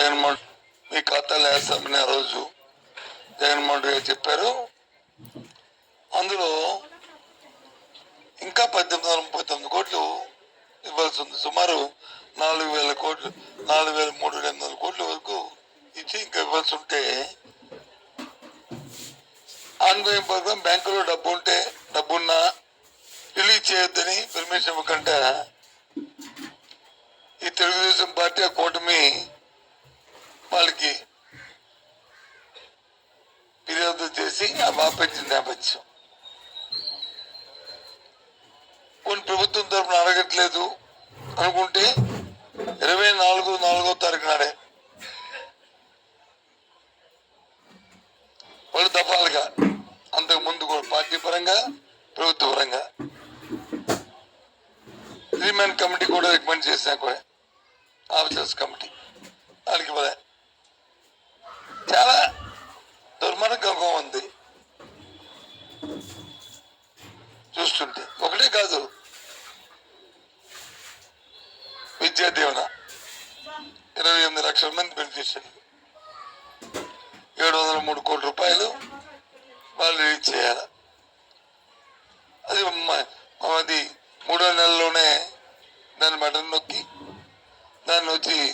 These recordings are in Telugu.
జగన్మోహన్ మీ ఖాతాలో వేస్తామని ఆ రోజు జగన్మోహన్ రెడ్డి గారు చెప్పారు. అందులో ఇంకా పద్దెనిమిది వందల ముప్పై తొమ్మిది కోట్లు ఇవ్వాల్సి ఉంది. సుమారు నాలుగు వేల కోట్లు నాలుగు వేల మూడు వేల ఎనిమిది వందల కోట్ల వరకు ఇచ్చి ఇంకా ఇవ్వాల్సి ఉంటే ఆన్లైన్ పథకం బ్యాంకులో డబ్బు ఉంటే డబ్బున్నా రిలీజ్ చేయొద్దని పర్మిషన్ ఇవ్వకుండా ఈ తెలుగుదేశం పార్టీ ఆ కూటమి వాళ్ళకి ఫిర్యాదు చేసి ఆ బాపెట్టిన నేపథ్యం. కొన్ని ప్రభుత్వం తరఫున అడగట్లేదు అనుకుంటే ఇరవై నాలుగు నాలుగో తారీఖు నాడే. వాళ్ళు దఫాలుగా అంతకు ముందు కూడా పార్టీ పరంగా ప్రభుత్వ పరంగా. త్రీ మ్యాన్ కమిటీ కూడా రికమెండ్ చేసినా కూడా ఆఫీసర్స్ కమిటీ. వాళ్ళకి చాలా దుర్మార్గంగా ఉంది. చూస్తుంటే. ఒకటే కాదు. విద్యా దీవెన. ఇరవై ఎనిమిది లక్షల మంది బెనిఫిషియరీ ఏడు వందల మూడు కోట్ల రూపాయలు వాళ్ళు రిలీజ్ చేయాలి. అది అది మూడో నెలలోనే దాన్ని బటన్ నొక్కి దాన్ని వచ్చి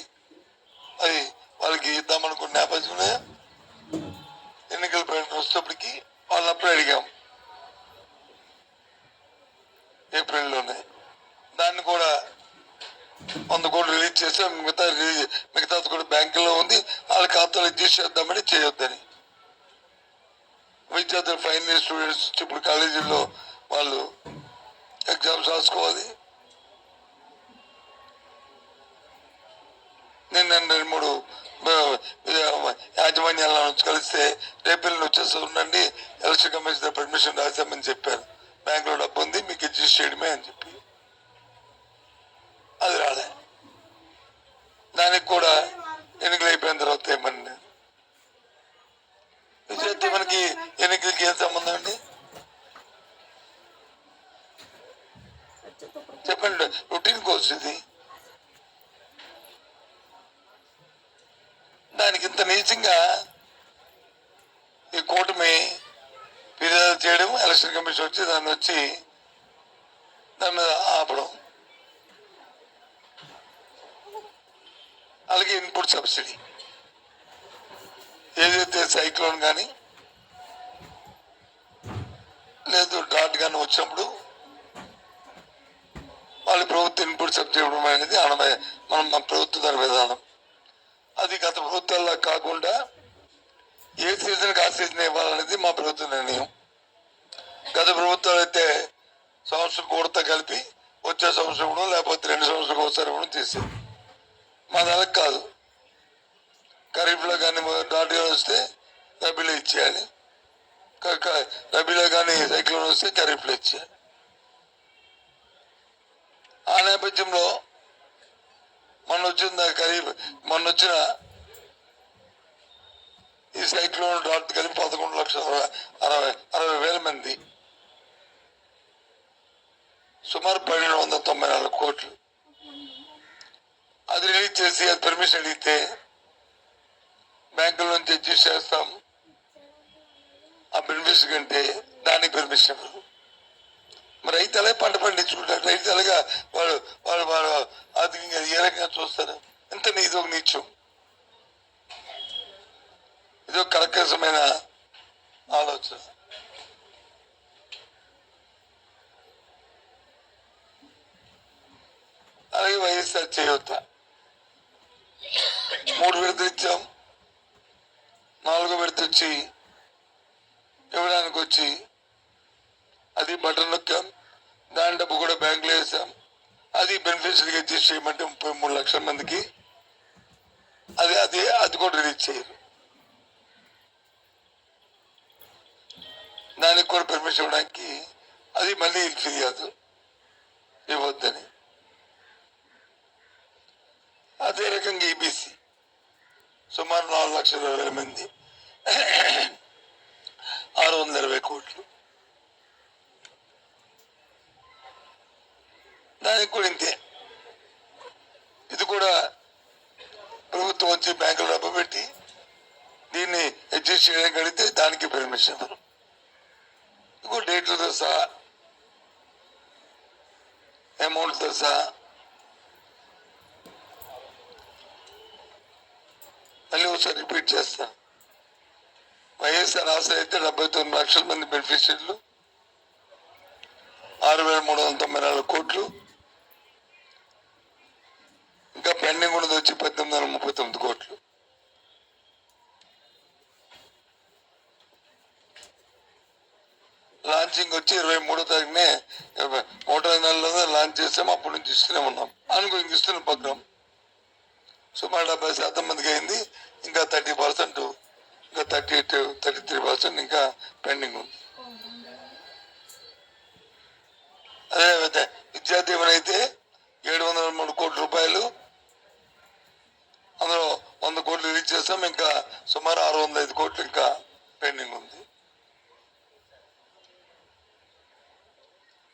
ఖాతాలో తీసేద్దామని చేయొద్దని. విద్యార్థులు ఫైనల్ ఇయర్ స్టూడెంట్స్ ఇప్పుడు కాలేజీల్లో వాళ్ళు ఎగ్జామ్స్ రాసుకోవాలి. నేను రెండు మూడు యాజమాన్యాల నుంచి కలిస్తే రేపు వచ్చేసి ఉండండి ఎలక్షన్ కమిషన్ పర్మిషన్ రాసామని చెప్పారు. బ్యాంకులో డబ్బు ఉంది మీకు అడ్జస్ట్ చేయడమే అని చెప్పి. అది రాలే. దానికి కూడా ఎన్నికలు అయిపోయిన తర్వాత ఏమని విద్యార్థి మనకి ఎన్నికలకి ఏం సంబంధం అండి? చెప్పండి రొటీన్ కోర్స్ ఇది. దానికి ఇంత నీచంగా ఈ కూటమి ఫిర్యాదు చేయడం ఎలక్షన్ కమిషన్ వచ్చి దాన్ని వచ్చి దాని మీద ఆపడం. అలాగే ఇన్పుట్ సబ్సిడీ. ఏదైతే సైక్లోన్ కానీ లేదు డాట్ కానీ వచ్చినప్పుడు వాళ్ళ ప్రభుత్వ ఇన్పుట్ సబ్సిడీ ఇవ్వడం అనేది అనమే మనం మన ప్రభుత్వ ధర విధానం. అది గత ప్రభుత్వాల్లో కాకుండా ఏ సీజన్కి ఆ సీజన్ ఇవ్వాలనేది మా ప్రభుత్వ నిర్ణయం. గత ప్రభుత్వాలు అయితే సంవత్సరం కూడత కలిపి వచ్చే సంవత్సరం కూడా లేకపోతే రెండు సంవత్సరాలకు ఒకసారి కూడా చేసేది మా నెలకు కాదు. ఖరీఫ్లో కానీ డాటిలో వస్తే రబీలో ఇచ్చేయాలి. రబీలో కానీ సైక్లోన్ వస్తే ఖరీఫ్లో ఇచ్చేయాలి ఆ నేపథ్యంలో మొన్న వచ్చిన ఖరీఫ్ మొన్న వచ్చిన ఈ సైక్లోన్ డాట్ కలిపి పదకొండు లక్షల అరవై అరవై వేల మంది. సుమారు పన్నెండు వందల తొంభై నాలుగు కోట్లు. అది రిలీజ్ చేసి అది పర్మిషన్ అడిగితే బ్యాంకుల నుంచి అడ్జస్ట్ చేస్తాం ఆ బెనిఫిట్స్ కంటే దానికి పర్మిషన్ మరి రైతు అలాగే పంట పండించుకుంటారు రైతు అలాగా వాడు వాడు వాడు ఆర్థికంగా ఏ రకంగా చూస్తారు? ఎంత ఇది ఒక నీచం. ఇది ఒక కలకసమైన ఆలోచన. అలాగే వైఎస్ఆర్ చేయొద్ద మూడు విడతలు ఇచ్చాం నాలుగో విడత వచ్చి ఇవ్వడానికి వచ్చి అది బటన్ నొక్కాం. దాని డబ్బు కూడా బ్యాంకులో వేసాం. అది బెనిఫిషరీగా అడ్జస్ట్ చేయమంటే ముప్పై మూడు లక్షల మందికి అది అది అది కూడా రిలీజ్ చేయరు. దానికి కూడా పర్మిషన్ ఇవ్వడానికి అది మళ్ళీ ఫిర్యాదు ఇవ్వద్దని. అదే రకంగా ఈబీసీ సుమారు నాలుగు లక్షల ఇరవై వేల మంది. ఆరు వందల ఇరవై కోట్లు. దానికి కూడా ఇంతే. ఇది కూడా ప్రభుత్వం వచ్చి బ్యాంకులు డబ్బు పెట్టి దీన్ని అడ్జస్ట్ చేయడానికి అడిగితే దానికి పర్మిషన్ ఇవ్వరు ఇంకో డేట్లతో సహా అమౌంట్తో సహా మళ్ళీ ఒకసారి రిపీట్ చేస్తా. వైఎస్ఆర్ ఆసరా అయితే డెబ్బై తొమ్మిది లక్షల మంది బెనిఫిషియర్లు ఆరు వేల మూడు వందల తొంభై నాలుగు కోట్లు ఇంకా పెండింగ్ ఉన్నది వచ్చి పద్దెనిమిది వందల ముప్పై తొమ్మిది కోట్లు. లాంచింగ్ వచ్చి ఇరవై మూడో తారీఖునే ఒకటో నెలలో లాంచ్ చేసాము అప్పటి నుంచి ఇస్తూనే ఉన్నాం. అనుకో ఇంక ఇస్తున్న ప్రోగ్రామ్ సుమారు డెబ్బై శాతం మందికి అయింది. ఇంకా థర్టీ పర్సెంట్ ఇంకా thirty eight thirty three percent ఇంకా పెండింగ్ ఉంది. అదే విద్యా దీవెన అయితే ఏడు వందల మూడు కోట్ల రూపాయలు అందులో వంద కోట్లు రిలీజ్ చేస్తాం ఇంకా సుమారు ఆరు వందల ఐదు కోట్లు ఇంకా పెండింగ్ ఉంది.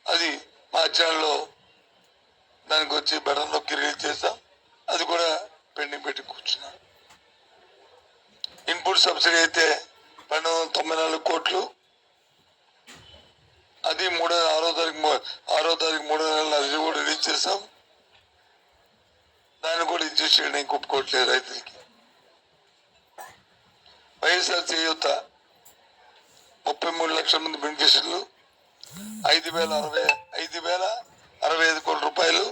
అది మా ఛానల్లో దానికి వచ్చి బెడన్ నొక్కి రిలీజ్ చేస్తాం పెట్టి కూర్చున్నాను ఇన్పుట్ సబ్సిడీ అయితే రెండు వందల తొంభై నాలుగు కోట్లు. అది మూడో ఆరో తారీఖు ఆరో తారీఖు మూడో నెలలు అది కూడా రిలీజ్ చేస్తాం దాన్ని కూడా ఇచ్చేసి చేయడానికి ఒప్పుకోవట్లేదు రైతులకి. వైఎస్ఆర్ చేయూత ముప్పై మూడు లక్షల మంది బెనిఫిషియర్లు ఐదు వేల అరవై ఐదు వేల అరవై ఐదు కోట్ల రూపాయలు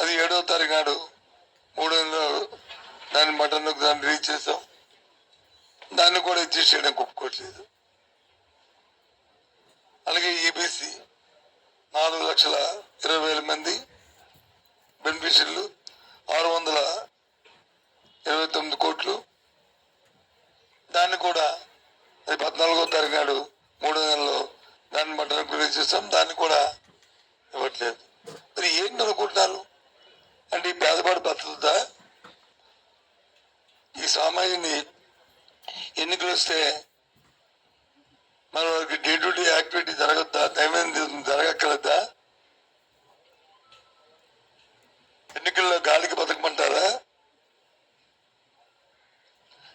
అది ఏడో తారీఖు నాడు మూడో దాన్ని మటన్ దాన్ని రీచ్ చేసాం. దాన్ని కూడా అడ్జస్ట్ చేయడానికి ఒప్పుకోవట్లేదు అలాగే ఈబీసీ నాలుగు లక్షల ఇరవై వేల మంది బెనిఫిషియర్లు ఆరు వందల ఇరవై తొమ్మిది కోట్లు. దాన్ని కూడా అది పద్నాలుగో తారీఖు నాడు మూడో నెలలో దాన్ని మటన్ రీచ్ చేస్తాం దాన్ని కూడా ఇవ్వట్లేదు. మరి ఏంటి అనుకుంటున్నారు? అంటే ఈ పేదవాడు బతుకుతా ఈ సామాన్యుని ఎన్నికలు వస్తే మన వారికి డే టు డే యాక్టివిటీ జరగద్దా? దైనందిన జరగక్కలద్దా ఎన్నికల్లో గాలికి బతకమంటారా?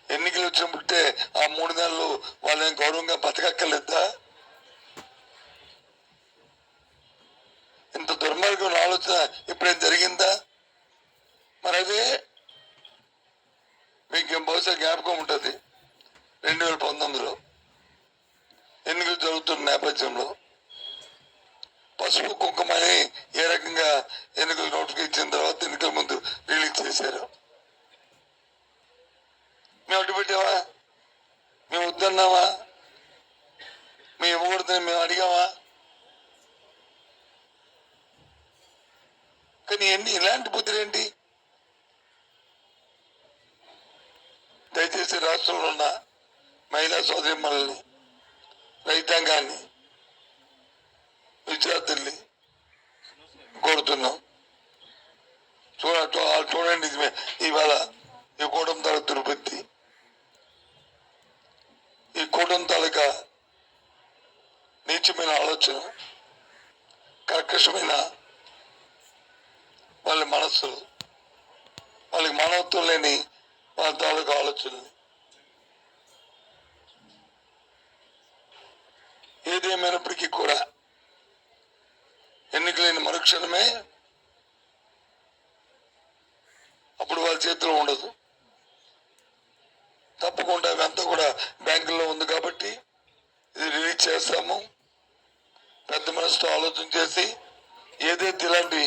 ఎన్నికలు వచ్చినప్పుడే ఆ మూడు నెలలు వాళ్ళని గౌరవంగా బతకక్కర్లేదా? ఇంత దుర్మార్గం ఆలోచన ఇప్పుడేం జరిగిందా? అదే మీకు బహుశా జ్ఞాపకం ఉంటుంది. రెండు వేల పంతొమ్మిదిలో ఎన్నికలు జరుగుతున్న నేపథ్యంలో పసుపు కుంకుమని ఏ రకంగా ఎన్నికలు నోటికి ఇచ్చిన తర్వాత ఎన్నికల ముందు రిలీజ్ చేశారు. మేము అడ్డు పెట్టావా మేము వద్దన్నావా మేము ఇవ్వకూడదని మేము అడిగామా? కానీ ఎన్ని ఇలాంటి బుద్ధులేంటి దయచేసి రాష్ట్రంలో ఉన్న మహిళా సోదరిమ్మల్ని రైతాంగాన్ని విద్యార్థుల్ని కోరుతున్నాం. చూడ చూడండి ఇవాళ ఈ కూటమి తల తిరుపతి. ఈ కూటమి తాలూకా నీచమైన ఆలోచన కర్కశమైన వాళ్ళ మనస్సులు వాళ్ళకి మానవత్వం లేని వాళ్ళ తాలూకా ఆలోచనలు. ఏదేమైనప్పటికీ కూడా ఎన్నికలైన మరుక్షణమే అప్పుడు వాళ్ళ చేతిలో ఉండదు. తప్పకుండా అవంతా కూడా బ్యాంకుల్లో ఉంది కాబట్టి ఇది రిలీజ్ చేస్తాము. పెద్ద మనసుతో ఆలోచన చేసి ఏదైతే ఇలాంటి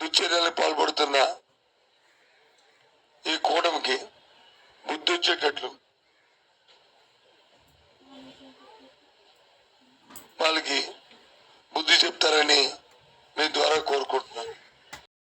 దుశ్చర్యలకు పాల్పడుతున్నా ఈ కూటమికి బుద్ధి వచ్చేటట్లు వాళ్ళకి బుద్ధి చెప్తారని మీ ద్వారా కోరుకుంటున్నాను.